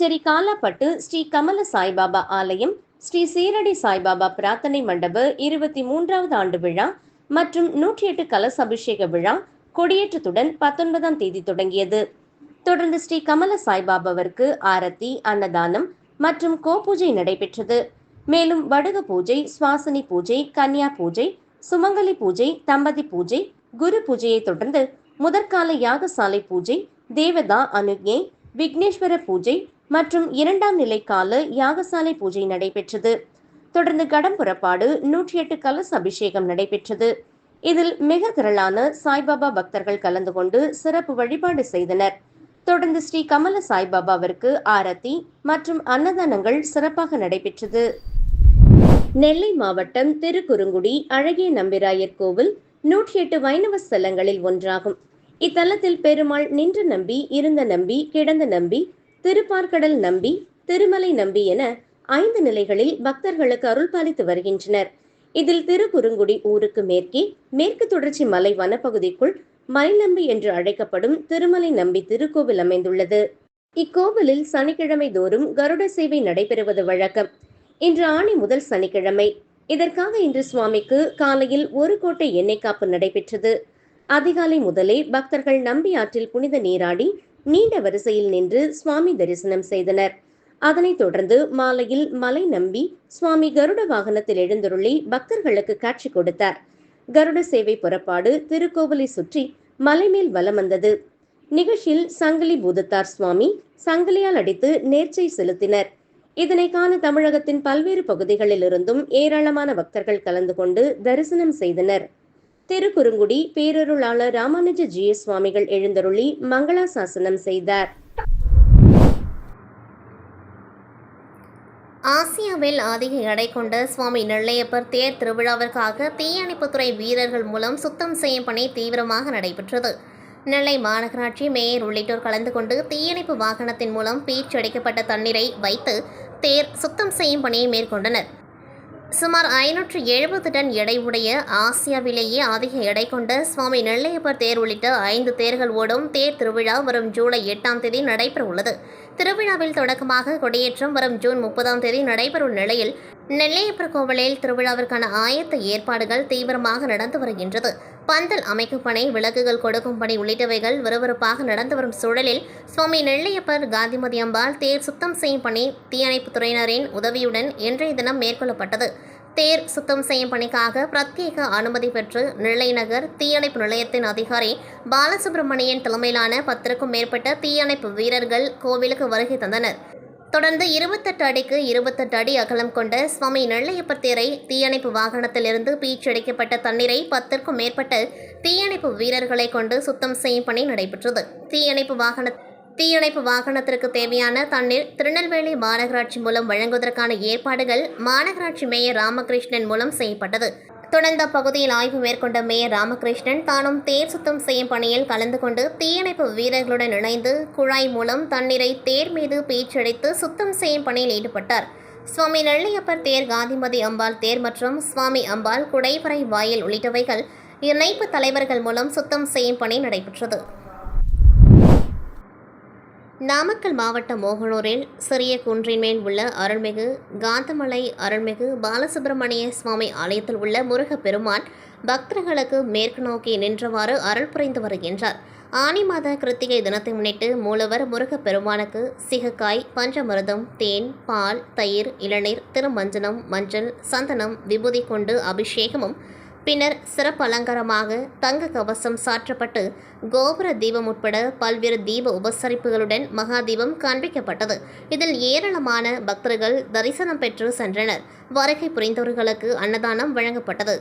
புதுச்சேரி காலாப்பட்டு ஸ்ரீ கமல சாய்பாபா ஆலயம் ஸ்ரீ சீரடி சாய்பாபா பிரார்த்தனை மண்டப இருபத்தி மூன்றாவது ஆண்டு விழா மற்றும் நூற்றி எட்டு கலச அபிஷேக விழா கொடியேற்றத்துடன் பத்தொன்பதாம் தேதி தொடங்கியது. தொடர்ந்து ஸ்ரீ கமல சாய்பாபாவிற்கு ஆரத்தி அன்னதானம் மற்றும் கோபூஜை நடைபெற்றது. மேலும் வடுக பூஜை சுவாசினி பூஜை கன்னியா பூஜை சுமங்கலி பூஜை தம்பதி பூஜை குரு பூஜையை தொடர்ந்து முதற்கால யாகசாலை பூஜை தேவதா அனுக்ஞை விக்னேஸ்வர பூஜை மற்றும் இரண்டாம் நிலை கால யாகசாலை பூஜை நடைபெற்றது. தொடர்ந்து கடம் புறப்பாடு நூற்றி எட்டு கலச அபிஷேகம் நடைபெற்றது. இதில் மிக திரளான சாய்பாபா பக்தர்கள் கலந்து கொண்டு சிறப்பு வழிபாடு செய்தனர். தொடர்ந்து ஸ்ரீ கமல சாய்பாபாவிற்கு ஆரத்தி மற்றும் அன்னதானங்கள் சிறப்பாக நடைபெற்றது. நெல்லை மாவட்டம் திருக்குறுங்குடி அழகிய நம்பிராயர் கோவில் நூற்றி எட்டு வைணவ ஸ்தலங்களில் ஒன்றாகும். இத்தலத்தில் பெருமாள் நின்ற நம்பி இருந்த நம்பி கிடந்த நம்பி திருப்பார்கடல் நம்பி திருமலை நம்பி என ஐந்து நிலைகளில் பக்தர்களுக்கு அருள் பாலித்து வருகின்றனர். இதில் திருக்குறுங்குடி ஊருக்கு மேற்கே மேற்கு தொடர்ச்சி மலை வனப்பகுதிக்குள் மலைநம்பி என்று அழைக்கப்படும் திருமலை நம்பி திருக்கோவில் அமைந்துள்ளது. இக்கோவிலில் சனிக்கிழமை தோறும் கருட சேவை நடைபெறுவது வழக்கம். இன்று ஆணி முதல் சனிக்கிழமை. இதற்காக இன்று சுவாமிக்கு காலையில் ஒரு கோட்டை எண்ணெய் காப்பு நடைபெற்றது. அதிகாலை முதலே பக்தர்கள் நம்பி ஆற்றில் புனித நீராடி நீண்ட வரிசையில் நின்று சுவாமி தரிசனம் செய்தனர். அதனைத் தொடர்ந்து மாலையில் மலை நம்பி சுவாமி கருட வாகனத்தில் எழுந்தருளி பக்தர்களுக்கு காட்சி கொடுத்தார். கருட சேவை புறப்பாடு திருக்கோவிலை சுற்றி மலைமேல் வலம் வந்தது. நிகழ்ச்சியில் சங்கிலி பூதத்தார் சுவாமி சங்கிலியால் அடித்து நேர்ச்சை செலுத்தினர். இதனை காண தமிழகத்தின் பல்வேறு பகுதிகளில் இருந்தும் ஏராளமான பக்தர்கள் கலந்து கொண்டு தரிசனம் செய்தனர். திருக்குறுங்குடி பேரருளாளர் ராமானுஜ ஜிய சுவாமிகள் எழுந்தருளி மங்களாசாசனம் செய்தார். ஆசியாவில் அதிக எடை கொண்ட சுவாமி நெல்லையப்பர் தேர் திருவிழாவிற்காக தீயணைப்புத்துறை வீரர்கள் மூலம் சுத்தம் செய்யும் பணி தீவிரமாக நடைபெற்றது. நெல்லை மாநகராட்சி மேயர் உள்ளிட்டோர் கலந்து கொண்டு தீயணைப்பு வாகனத்தின் மூலம் பீச்சடிக்கப்பட்ட தண்ணீரை வைத்து தேர் சுத்தம் செய்யும் பணியை மேற்கொண்டனர். சுமார் ஐநூற்று எழுபது டன் எடை உடைய ஆசியாவிலேயே அதிக எடை கொண்ட சுவாமி நெல்லையப்பர் தேர் உள்ளிட்ட ஐந்து தேர்கள் ஓடும் தேர் திருவிழா வரும் ஜூலை எட்டாம் தேதி நடைபெற உள்ளது. திருவிழாவில் தொடக்கமாக கொடியேற்றம் வரும் ஜூன் முப்பதாம் தேதி நடைபெறும் நிலையில் நெல்லையப்பர் கோவிலில் திருவிழாவிற்கான ஆயத்த ஏற்பாடுகள் தீவிரமாக நடந்து வருகின்றது. பந்தல் அமைக்கும் பணி விளக்குகள் கொடுக்கும் பணி உள்ளிட்டவைகள் விறுவிறுப்பாக நடந்து வரும் சூழலில் சுவாமி நெல்லையப்பர் காந்திமதி அம்பாள் தேர் சுத்தம் செய்யும் பணி தீயணைப்புத் துறையினரின் உதவியுடன் இன்றைய தினம் மேற்கொள்ளப்பட்டது. தேர் சுத்தம் செய்யும் பணிக்காக பிரத்யேக அனுமதி பெற்று நெல்லைநகர் தீயணைப்பு நிலையத்தின் அதிகாரி பாலசுப்ரமணியன் தலைமையிலான பத்திற்கும் மேற்பட்ட தீயணைப்பு வீரர்கள் கோவிலுக்கு வருகை தந்தனர். தொடர்ந்து இருபத்தெட்டு அடிக்கு இருபத்தெட்டு அடி அகலம் கொண்ட சுவாமி நெல்லையப்பர் தேரை தீயணைப்பு வாகனத்திலிருந்து பீச்சடிக்கப்பட்ட தண்ணீரை பத்திற்கும் மேற்பட்ட தீயணைப்பு வீரர்களை கொண்டு சுத்தம் செய்யும் பணி நடைபெற்றது. தீயணைப்பு வாகன தீயணைப்பு வாகனத்திற்கு தேவையான தண்ணீர் திருநெல்வேலி மாநகராட்சி மூலம் வழங்குவதற்கான ஏற்பாடுகள் மாநகராட்சி மேயர் ராமகிருஷ்ணன் மூலம் செய்யப்பட்டது. தொடர்ந்த பகுதியில் ஆய்வு மேற்கொண்ட மேயர் ராமகிருஷ்ணன் தானும் தேர் சுத்தம் செய்யும் பணியில் கலந்து கொண்டு தீயணைப்பு வீரர்களுடன் இணைந்து குழாய் மூலம் தண்ணீரை தேர் மீது பீச்சடைத்து சுத்தம் செய்யும் பணியில் ஈடுபட்டார். சுவாமி நெல்லையப்பர் தேர் காந்திமதி அம்பாள் தேர் மற்றும் சுவாமி அம்பாள் குடைவரை வாயில் உள்ளிட்டவைகள் இணைப்பு தலைவர்கள் மூலம் சுத்தம் செய்யும் பணி நடைபெற்றது. நாமக்கல் மாவட்டம் மோகனூரில் சிறிய குன்றின் மேல் உள்ள அருள்மிகு காந்தமலை அருள்மிகு பாலசுப்பிரமணிய சுவாமி ஆலயத்தில் உள்ள முருகப்பெருமான் பக்தர்களுக்கு மேற்கு நோக்கி நின்றவாறு அருள் புரிந்து வருகின்றார். ஆனி மாத கிருத்திகை தினத்தை முன்னிட்டு மூலவர் முருகப்பெருமானுக்கு சிகக்காய் பஞ்சமிருதம் தேன் பால் தயிர் இளநீர் திருமஞ்சனம் மஞ்சள் சந்தனம் விபூதி கொண்டு அபிஷேகமும் பின்னர் சிறப்பு அலங்காரமாக தங்க கவசம் சாற்றப்பட்டு கோபுர தீபம் உட்பட பல்வேறு தீப உபசரிப்புகளுடன் மகா தீபம் காண்பிக்கப்பட்டது. இதில் ஏராளமான பக்தர்கள் தரிசனம் பெற்று சென்றனர். வருகை புரிந்தவர்களுக்கு அன்னதானம் வழங்கப்பட்டது.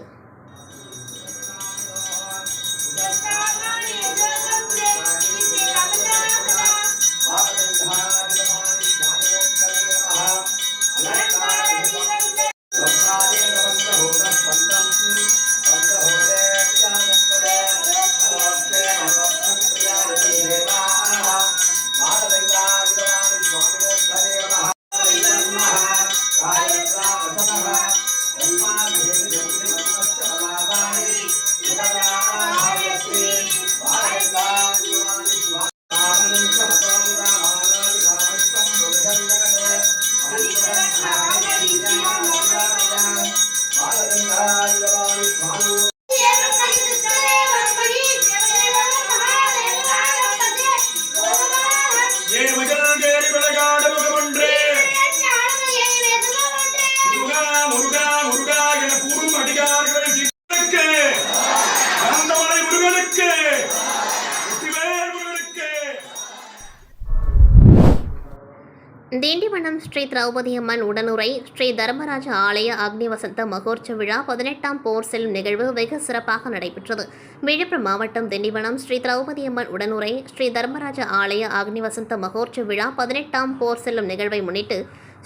திண்டிவனம் ஸ்ரீ திரௌபதி அம்மன் உடனுரை ஸ்ரீ தர்மராஜ ஆலய அக்னி வசந்த மகோற்சவ விழா பதினெட்டாம் போர் செல்லும் நிகழ்வு வெகு சிறப்பாக நடைபெற்றது. விழுப்புரம் மாவட்டம் திண்டிவனம் ஸ்ரீ திரௌபதி அம்மன் உடனுரை ஸ்ரீ தர்மராஜ ஆலய அக்னி வசந்த மகோற்சவ விழா பதினெட்டாம் போர் செல்லும் நிகழ்வை முன்னிட்டு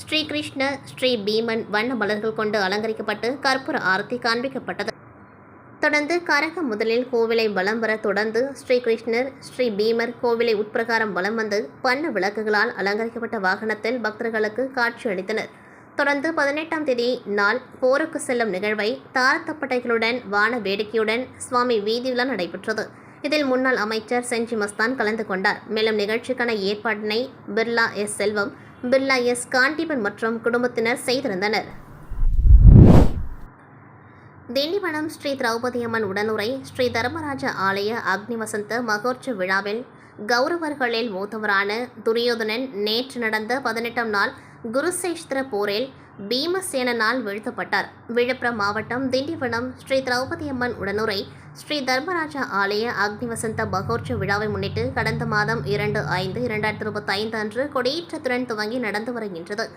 ஸ்ரீ கிருஷ்ண ஸ்ரீ பீமன் வண்ண மலர்கள் கொண்டு அலங்கரிக்கப்பட்டு கற்பூர ஆரத்தி காண்பிக்கப்பட்டது. தொடர்ந்து கரக முதலில் கோவிலை வலம் வர தொடர்ந்து ஸ்ரீ கிருஷ்ணர் ஸ்ரீ பீமர் கோவிலை உட்பிரகாரம் வலம் வந்து பண்ண விளக்குகளால் அலங்கரிக்கப்பட்ட வாகனத்தில் பக்தர்களுக்கு காட்சி அளித்தனர். தொடர்ந்து பதினெட்டாம் தேதி நாள் போருக்கு செல்லும் நிகழ்வை தாரத்தப்பட்டைகளுடன் வான வேடிக்கையுடன் சுவாமி வீதியுலா நடைபெற்றது. இதில் முன்னாள் அமைச்சர் செஞ்சி மஸ்தான் கலந்து கொண்டார். மேலும் நிகழ்ச்சிக்கான ஏற்பாட்டினை பிர்லா எஸ் செல்வம் பிர்லா எஸ் காண்டிபன் மற்றும் குடும்பத்தினர் செய்திருந்தனர். திண்டிவனம் ஸ்ரீ திரௌபதி அம்மன் உடனுரை ஸ்ரீ தர்மராஜ ஆலய அக்னி வசந்த மகோற்சவ விழாவில் கௌரவர்களில் மூத்தவரான துரியோதனன் நேற்று நடந்த பதினெட்டாம் நாள் குருசேஷ்திர போரில் பீமசேனனால் வீழ்த்தப்பட்டார். விழுப்புரம் மாவட்டம் திண்டிவனம் ஸ்ரீ திரௌபதி அம்மன் உடனுரை ஸ்ரீ தர்மராஜா ஆலய அக்னி வசந்த மகோற்சவ விழாவை முன்னிட்டு கடந்த மாதம் இரண்டு ஐந்து இரண்டாயிரத்தி இருபத்தைந்து அன்று கொடியேற்றத்துடன் துவங்கி நடந்து வருகின்றது.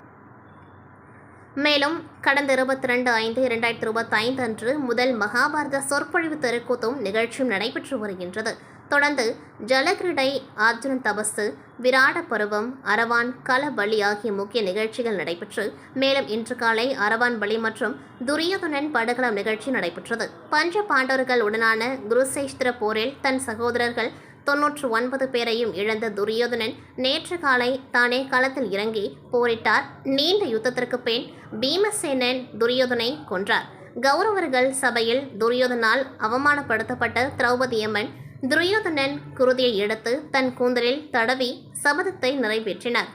மேலும் கடந்த இருபத்தி ரெண்டு ஐந்து இரண்டாயிரத்தி இருபத்தைந்து அன்று முதல் மகாபாரத சொற்பொழிவு தெருக்கூத்தும் நிகழ்ச்சியும் நடைபெற்று வருகின்றது. தொடர்ந்து ஜலகிரடை அர்ஜுனன் தபசு விராட பருவம் அரவான் களபலி ஆகிய முக்கிய நிகழ்ச்சிகள் நடைபெற்று மேலும் இன்று காலை அரவான் பலி மற்றும் துரியோதனன் படுகளம் நிகழ்ச்சி நடைபெற்றது. பஞ்ச பாண்டவர்கள் உடனான குருசேஷ்திர போரில் தன் சகோதரர்கள் தொன்னூற்று ஒன்பது பேரையும் இழந்த துரியோதனன் நேற்று காலை தானே களத்தில் இறங்கி போரிட்டார். நீண்ட யுத்தத்திற்கு பின் பீமசேனன் துரியோதனை கொன்றார். கௌரவர்கள் சபையில் துரியோதனால் அவமானப்படுத்தப்பட்ட திரௌபதியம்மன் துரியோதனன் குருதியை எடுத்து தன் கூந்தலில் தடவி சபதத்தை நிறைவேற்றினார்.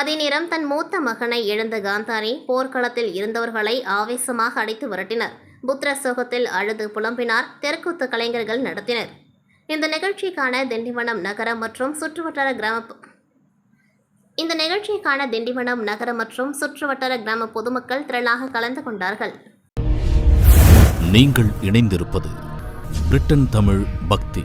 அதே நேரம் தன் மூத்த மகனை இழந்த காந்தாரி போர்க்களத்தில் இருந்தவர்களை ஆவேசமாக அடித்து விரட்டினர். புத்திர சோகத்தில் அழுது புலம்பினார். தெற்குத்து கலைஞர்கள் நடத்தினர். இந்த நிகழ்ச்சிக்கான திண்டிவனம் நகரம் மற்றும் சுற்றுவட்டார கிராம இந்த நிகழ்ச்சிக்கான திண்டிவனம் நகர மற்றும் சுற்றுவட்டார கிராம பொதுமக்கள் திரளாக கலந்து கொண்டார்கள். நீங்கள் இணைந்திருப்பது பிரிட்டன் தமிழ் பக்தி.